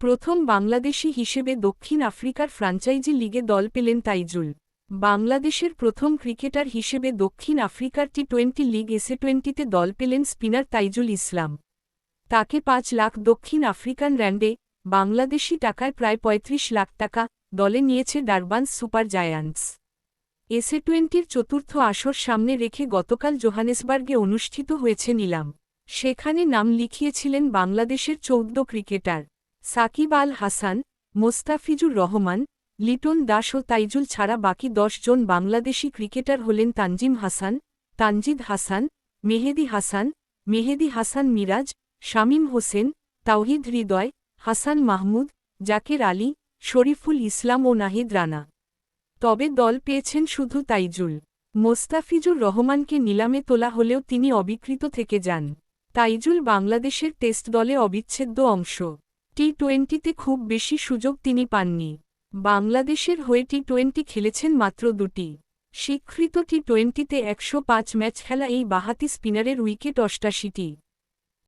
প্রথম বাংলাদেশি হিসেবে দক্ষিণ আফ্রিকার ফ্রাঞ্চাইজি লিগে দল পেলেন তাইজুল। বাংলাদেশের প্রথম ক্রিকেটার হিসেবে দক্ষিণ আফ্রিকার টি টোয়েন্টি লিগ এসে টোয়েন্টিতে দল পেলেন স্পিনার তাইজুল ইসলাম। তাকে পাঁচ লাখ দক্ষিণ আফ্রিকান র্যান্ডে বাংলাদেশি টাকায় প্রায় ৩৫ লাখ টাকা দলে নিয়েছে ডারবান্স সুপার জায়ান্টস। এসে টোয়েন্টির চতুর্থ আসর সামনে রেখে গতকাল জোহানেসবার্গে অনুষ্ঠিত হয়েছে নিলাম। সেখানে নাম লিখিয়েছিলেন বাংলাদেশের চৌদ্দ ক্রিকেটার। সাকিব আল হাসান, মোস্তাফিজুর রহমান, লিটন দাস ও তাইজুল ছাড়া বাকি দশ জন বাংলাদেশি ক্রিকেটার হলেন তানজিম হাসান, তানজিদ হাসান, মেহেদি হাসান মেহেদি হাসান মিরাজ, শামীম হোসেন, তাওহিদ হৃদয়, হাসান মাহমুদ, জাকের আলী, শরীফুল ইসলাম ও নাহিদ রানা। তবে দল পেয়েছেন শুধু তাইজুল। মোস্তাফিজুর রহমানকে নিলামে তোলা হলেও তিনি অবিকৃত থেকে যান। তাইজুল বাংলাদেশের টেস্ট দলে অবিচ্ছেদ্য অংশ। টি টোয়েন্টিতে খুব বেশি সুযোগ তিনি পাননি। বাংলাদেশের হয়ে টি টোয়েন্টি খেলেছেন মাত্র দুটি। স্বীকৃত টি টোয়েন্টিতে একশো পাঁচ ম্যাচ খেলা এই বাহাতি স্পিনারের উইকেট অষ্টাশিটি।